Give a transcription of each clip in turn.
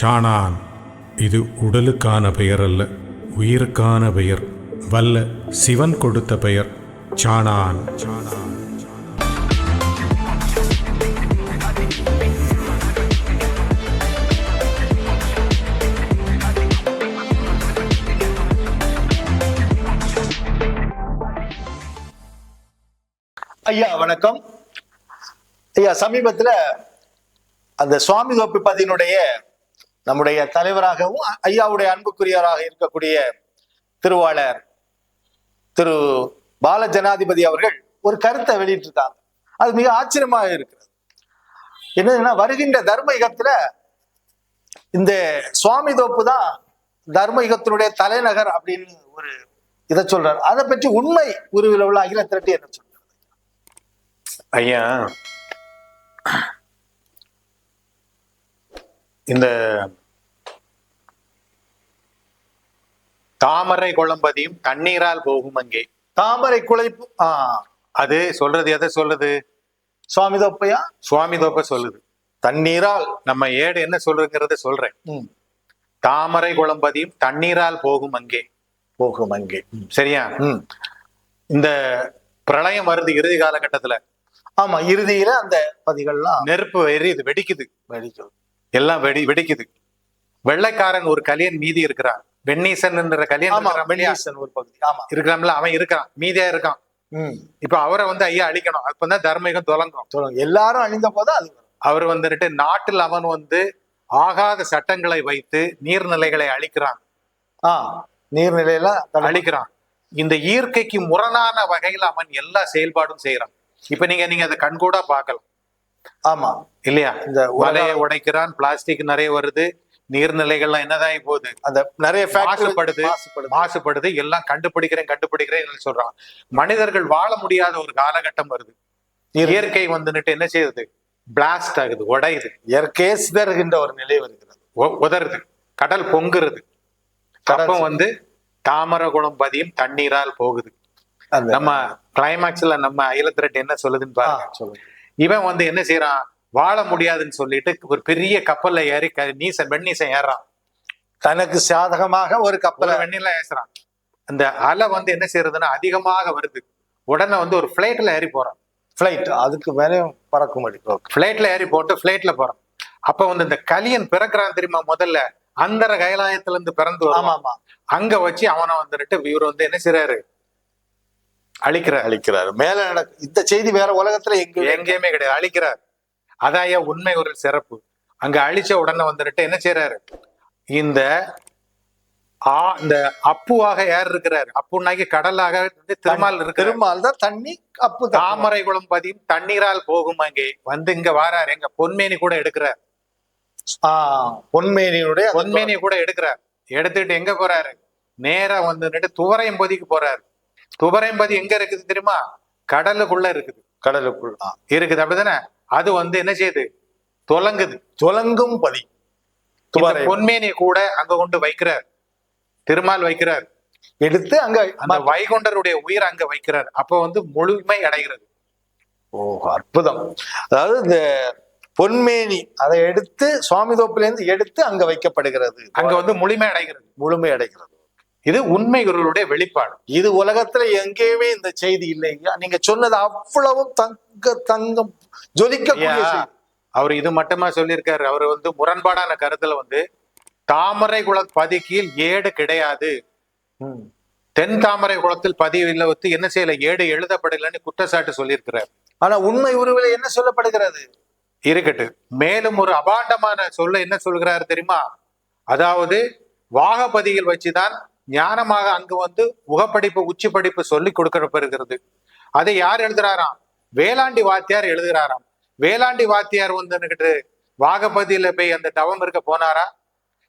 சாணான். இது உடலுக்கான பெயர் அல்ல உயிருக்கான பெயர். வல்ல சிவன் கொடுத்த பெயர் சாணான். சாணான் ஐயா வணக்கம். ஐயா சமீபத்தில் அந்த சுவாமி தோப்பு பதினுடைய நம்முடைய தலைவராகவும் ஐயாவுடைய அன்புக்குரியவராக இருக்கக்கூடிய திருவாளர் திரு பால ஜனாதிபதி அவர்கள் ஒரு கருத்தை வெளியிட்டிருக்காங்க. அது மிக ஆச்சரியமாக இருக்கிறது. என்னதுன்னா வருகின்ற தர்மயுகத்துல இந்த சுவாமி தோப்பு தான் தர்மயுகத்தினுடைய தலைநகர் அப்படின்னு ஒரு இதை சொல்றாரு. அதை பற்றி உண்மை உருவில் உள்ள அகில திரட்டி என்ன சொல்றாரு? ஐயா இந்த தாமரை குழம்பதியும் தண்ணீரால் போகும் அங்கே. தாமரை குழைப்பு ஆ. அது சொல்றது எதை சொல்லுது சுவாமி தோப்பையா? சுவாமி தோப்ப சொல்லுது. தண்ணீரால் நம்ம ஏடு என்ன சொல்றதுங்கிறத சொல்றேன். தாமரை குழம்பதியும் தண்ணீரால் போகும் அங்கே. போகும் அங்கே. சரியா. இந்த பிரளயம் வருது இறுதி காலகட்டத்துல. ஆமா இறுதியில அந்த பதிகள்லாம் நெருப்பு எரியுது வெடிக்குது. வெடிக்கும் எல்லாம் வெடி வெடிக்குது. வெள்ளைக்காரன் ஒரு கலியன் மீதி இருக்கிறான். வெண்ணீசன் என்ற கலியன் ஒரு பகுதி. ஆமா. இருக்கிறான்ல அவன் இருக்கான் மீதியா இருக்கான். இப்ப அவரை வந்து ஐயா அழிக்கணும். அப்பதான் தர்மயுகம் தொடங்கும் எல்லாரும் அழிந்த போது அது. அவர் வந்துட்டு நாட்டில் அவன் வந்து ஆகாத சட்டங்களை வைத்து நீர்நிலைகளை அழிக்கிறான். ஆ நீர்நிலையில அழிக்கிறான். இந்த இயற்கைக்கு முரணான வகையில் அவன் எல்லா செயல்பாடும் செய்யறான் இப்ப நீங்க நீங்க அதை கண்கூடா பார்க்கலாம். ஆமா. இல்லையா? இந்த மலையை உடைக்கிறான் பிளாஸ்டிக் நிறைய வருது நீர்நிலைகள்லாம் என்னதான் போகுது? அந்த நிறைய மாசுபடுது மாசுபடுது. எல்லாம் கண்டுபிடிக்கிறேன் கண்டுபிடிக்கிறேன் சொல்றான். மனிதர்கள் வாழ முடியாத ஒரு காலகட்டம் வருது. இயற்கை- வந்துட்டு என்ன செய்யுது? பிளாஸ்ட் ஆகுது உடையுது. இயற்கையே சிதறுகின்ற ஒரு நிலை வருகிறது. உதறுது. கடல் பொங்குறது. அப்ப வந்து தாமரகுளம் பதியும் தண்ணீரால் போகுது. நம்ம கிளைமாக்ஸ்ல நம்ம அயலத்திரட்டு என்ன சொல்லுதுன்னு பாருங்க. சொல்லுங்க. இவன் வந்து என்ன செய்யறான் வாழ முடியாதுன்னு சொல்லிட்டு ஒரு பெரிய கப்பல்ல ஏறி க- நீசன் வெண்ணீசன் ஏறான் தனக்கு சாதகமாக ஒரு கப்பலை வெண்ணில ஏசுறான். அந்த அலை வந்து என்ன செய்யறதுன்னா அதிகமாக வருது. உடனே வந்து ஒரு பிளைட்ல ஏறி போறான். பிளைட் அதுக்கு மேலேயும் பறக்கும்படி ஓகே பிளைட்ல ஏறி போட்டு பிளைட்ல போறான். அப்ப வந்து இந்த கலியன் பிறக்கிறான் தெரியுமா முதல்ல? அந்தர கைலாயத்துல இருந்து பிறந்து ஆமா அங்க வச்சு அவனை வந்துட்டு இவர் வந்து என்ன செய்றாரு? அழிக்கிறார். அழிக்கிறாரு. மேல நடக்கு இந்த செய்தி வேற உலகத்துல எங்க எங்கேயுமே கிடையாது. அழிக்கிறார். அதான் ஏன் உண்மை ஒரு சிறப்பு. அங்க அழிச்ச உடனே வந்துட்டு என்ன செய்றாரு? இந்த ஆ இந்த அப்புவாக யார் இருக்கிறார்? அப்புனாக்கி கடலாக வந்து திருமால் இருக்கிறார். திருமால் தான் தண்ணி அப்பு. தாமரை குளம் பதியும் தண்ணீரால் போகும் அங்கே. வந்து இங்க வாரார். எங்க பொன்மேனி கூட எடுக்கிறார். ஆ, பொன்மேனியுடைய பொன்மேனி கூட எடுக்கிறார். எடுத்துட்டு எங்க போறாரு? நேரா வந்துட்டு துவரையம்பதிக்கு போறாரு. துவரையம்பதி எங்க இருக்குது தெரியுமா? கடலுக்குள்ள இருக்குது. கடலுக்குள். ஆ. இருக்குது. அப்படிதானே? அது வந்து என்ன செய்யுது? தொலங்குது துலங்கும் பதி பொன்மேனியை கூட அங்க கொண்டு வைக்கிறார். திருமால் வைக்கிறார். எடுத்து அங்க அந்த வைகுண்டருடைய உயிர் அங்க வைக்கிறார். அப்ப வந்து முழுமை அடைகிறது. ஓ அற்புதம். அதாவது இந்த பொன்மேனி அதை எடுத்து சுவாமி தோப்புல இருந்து எடுத்து அங்க வைக்கப்படுகிறது. அங்க வந்து முழுமை அடைகிறது. முழுமை அடைகிறது. இது உண்மைகளுடைய வெளிப்பாடு. இது உலகத்துல எங்கேயுமே இந்த செய்தி இல்லைங்க நீங்க சொன்னது அவ்வளவும் தங்க தங்கம் செய்தி. அவர் இது மட்டுமா சொல்லியிருக்காரு? அவர் வந்து முரண்பாடான கருத்துல வந்து தாமரை குள பதிக்கில் ஏடு கிடையாது. தென் தாமரை குளத்தில் பதிவில் வந்து என்ன செய்யல? ஏடு எழுதப்படலைன்னு குற்றச்சாட்டு சொல்லியிருக்கிறார். ஆனா உண்மை உருவில என்ன சொல்லப்படுகிறது? இருக்கட்டு மேலும் ஒரு அபாண்டமான சொல்ல என்ன சொல்கிறாரு தெரியுமா? அதாவது வாகபதியில் வச்சுதான் ஞானமாக அங்கு வந்து முகப்படிப்பு உச்சி படிப்பு சொல்லி கொடுக்கப்படுகிறது அதை யார் எழுதுறாராம்? வேளாண்டி வாத்தியார் எழுதுறாராம். வேளாண்டி வாத்தியார் வந்துகிட்டு வாகபதியில போய் அந்த தவம் இருக்க போனாரா?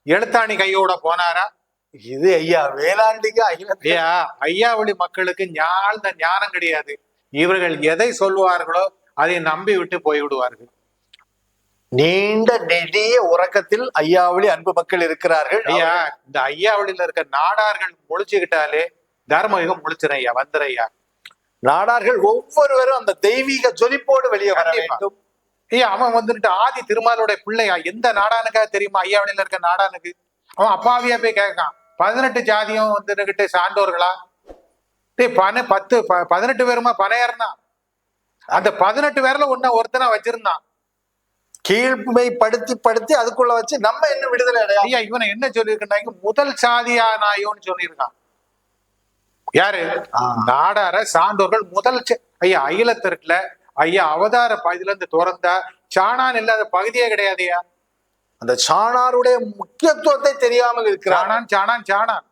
எழுத்தாணி கையோட போனாரா? இது ஐயா வேளாண்டிக்கு ஐயா ஐயாவளி மக்களுக்கு ஞாழ்ந்த ஞானம் கிடையாது. இவர்கள் எதை சொல்வார்களோ அதை நம்பி விட்டு போய்விடுவார்கள். நீண்ட நெடிய உறக்கத்தில் ஐயாவளி அன்பு மக்கள் இருக்கிறார்கள். ஐயா இந்த ஐயாவளியில இருக்க நாடார்கள் முழிச்சுக்கிட்டாலே தர்மயுகம் முழிச்சிடும் ஐயா வந்துடும் ஐயா நாடார்கள் ஒவ்வொருவரும் அந்த தெய்வீக ஜொலிப்போடு வெளியே வர. வேண்டும். ஏய் அவன் வந்துட்டு ஆதி திருமாலுடைய பிள்ளையா? எந்த நாடானுக்கா தெரியுமா? ஐயாவளியில இருக்க நாடானுக்கு? அவன் அப்பாவியா போய் கேட்கான். பதினெட்டு ஜாதியும் வந்துகிட்டு சான்றோர்களா? டேய் பன பத்து பதினெட்டு பேருமா பனையர்னா? அந்த பதினெட்டு பேர்ல ஒன்ன ஒருத்தனா வச்சிருந்தான். கீழ்மைப்படுத்தி படுத்தி அதுக்குள்ள வச்சு நம்ம என்ன விடுதலை அடையா ஐயா இவனை என்ன சொல்லியிருக்காங்க முதல் சாதியா நாயோன்னு சொல்லியிருக்கான். யாரு. நாடார சான்றோர்கள் முதல் ஐயா அகிலத்திற்குல ஐயா அவதார பகுதியில இருந்து திறந்தா சாணான் இல்லாத பகுதியே கிடையாதுயா அந்த சாணாருடைய முக்கியத்துவத்தை தெரியாமல் இருக்கிறான் சாணான் சாணான்.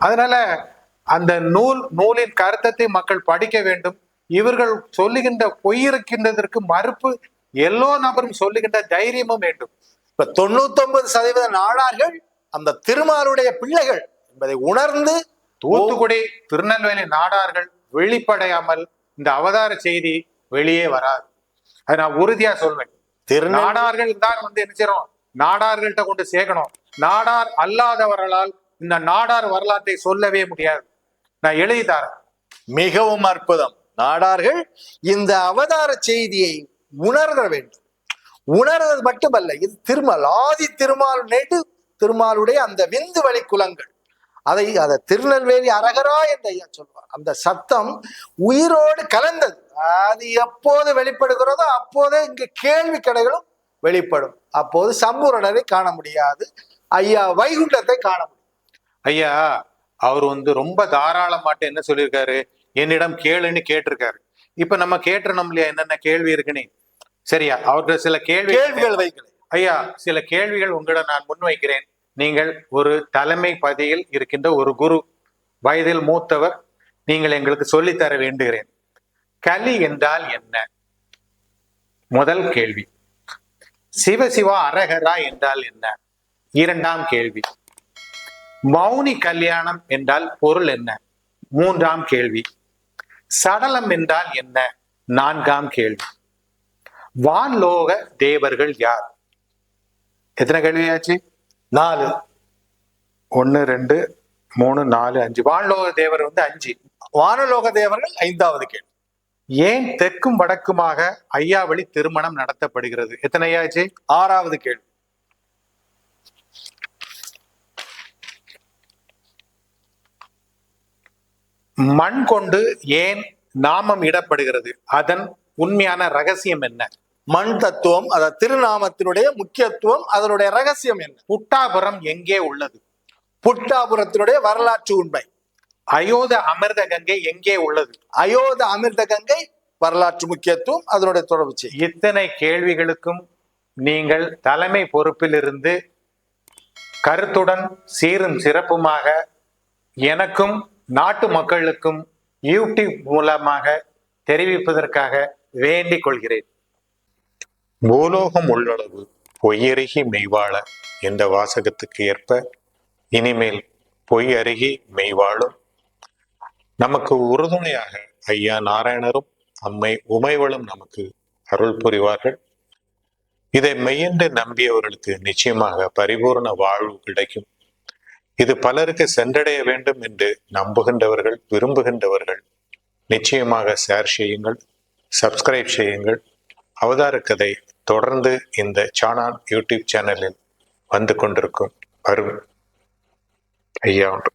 அதனால அந்த நூல் நூலின் கருத்தத்தை மக்கள் படிக்க வேண்டும். இவர்கள் சொல்லுகின்ற பொய் இருக்கின்றதற்கு மறுப்பு எல்லோ நபரும் சொல்லுகின்ற தைரியமும் வேண்டும். இப்ப தொண்ணூத்தி ஒன்பது சதவீத நாடார்கள் அந்த திருமாலுடைய பிள்ளைகள் என்பதை உணர்ந்து தூத்துக்குடி திருநெல்வேலி நாடார்கள் வெளிப்படையாமல் இந்த அவதார செய்தி வெளியே வராது. அதை நான் உறுதியா சொல்வேன். திருநெல்வேலி நாடார்கள் தான் வந்து என்ன செய்யறோம் நாடார்கள்ட்ட கொண்டு சேர்க்கணும். நாடார் அல்லாதவர்களால் இந்த நாடார் வரலாற்றை சொல்லவே முடியாது. நான் எழுதி தரேன். மிகவும் அற்புதம். நாடார்கள் இந்த அவதார செய்தியை உணர வேண்டும். உணர்வது மட்டுமல்ல இது திருமால் ஆதி திருமால் நேட்டு திருமாலுடைய அந்த விந்து வழி குலங்கள். அதை அதை திருநெல்வேலி அரகரா என்று ஐயா சொல்வார். அந்த சத்தம் உயிரோடு கலந்தது. அது எப்போது வெளிப்படுகிறதோ அப்போதே இங்கு கேள்வி கடைகளும் வெளிப்படும். அப்போது சம்பூரணரை காண முடியாது ஐயா வைகுண்டத்தை காண முடியும். ஐயா அவர் வந்து ரொம்ப தாராளமாட்டு என்ன சொல்லியிருக்காரு? என்னிடம் கேளுன்னு கேட்டிருக்காரு. இப்ப நம்ம கேட்டுறோம் இல்லையா? என்னென்ன கேள்வி இருக்குன்னு? சரியா? அவர்கிட்ட சில கேள்வி கேள்விகள் வைக்கலை ஐயா சில கேள்விகள் உங்களிடம் நான் முன்வைக்கிறேன் நீங்கள் ஒரு தலைமை பதவியில் இருக்கின்ற ஒரு குரு வயதில் மூத்தவர் நீங்கள் எங்களுக்கு சொல்லித்தர வேண்டுகிறேன். கலி என்றால் என்ன? முதல் கேள்வி. சிவசிவா அரகரா என்றால் என்ன? இரண்டாம் கேள்வி. மௌனி கல்யாணம் என்றால் பொருள் என்ன? மூன்றாம் கேள்வி. சடலம் என்றால் என்ன? நான்காம் கேள்வி. வான்லோக தேவர்கள் யார்? எத்தனை கேள்வியாச்சு? நாலு. ஒன்னு ரெண்டு மூணு நாலு அஞ்சு. வான்லோக தேவர் வந்து அஞ்சு. வானலோக தேவர்கள் ஐந்தாவது கேள்வி. ஏன் தெற்கும் வடக்குமாக ஐயாவளி திருமணம் நடத்தப்படுகிறது? எத்தனையாச்சு ஆறாவது கேள்வி. மண் கொண்டு ஏன் நாமம் இடப்படுகிறது? அதன் உண்மையான ரகசியம் என்ன? மண் தத்துவம் அத திருநாமத்தினுடைய முக்கியத்துவம் அதனுடைய ரகசியம் என்ன? புட்டாபுரம் எங்கே உள்ளது? புட்டாபுரத்தினுடைய வரலாற்று உண்மை. அயோத அமிர்த கங்கை எங்கே உள்ளது? அயோத அமிர்த கங்கை வரலாற்று முக்கியத்துவம் அதனுடைய தொடர்பு இத்தனை கேள்விகளுக்கும் நீங்கள் தலைமை பொறுப்பில் இருந்து கருத்துடன் சீரும் சிறப்புமாக எனக்கும் நாட்டு மக்களுக்கும் யூடியூப் மூலமாக தெரிவிப்பதற்காக வேண்டிக் கொள்கிறேன். பூலோகம் உள்ளளவு பொய்யருகி மெய்வாழ என்ற வாசகத்துக்கு ஏற்ப இனிமேல் பொய் அருகி மெய்வாழும். நமக்கு உறுதுணையாக ஐயா நாராயணரும் அம்மை உமைவளும் நமக்கு அருள் புரிவார்கள். இதை மெய்யென்று நம்பியவர்களுக்கு நிச்சயமாக பரிபூர்ண வாழ்வு கிடைக்கும். இது பலருக்கு சென்றடைய வேண்டும் என்று நம்புகின்றவர்கள் விரும்புகின்றவர்கள். நிச்சயமாக ஷேர் செய்யுங்கள் சப்ஸ்கிரைப் செய்யுங்கள். அவதார கதை தொடர்ந்து இந்த சானான் யூடியூப் சேனலில் வந்து கொண்டிருக்கும். அருள் ஐயா ஒன்று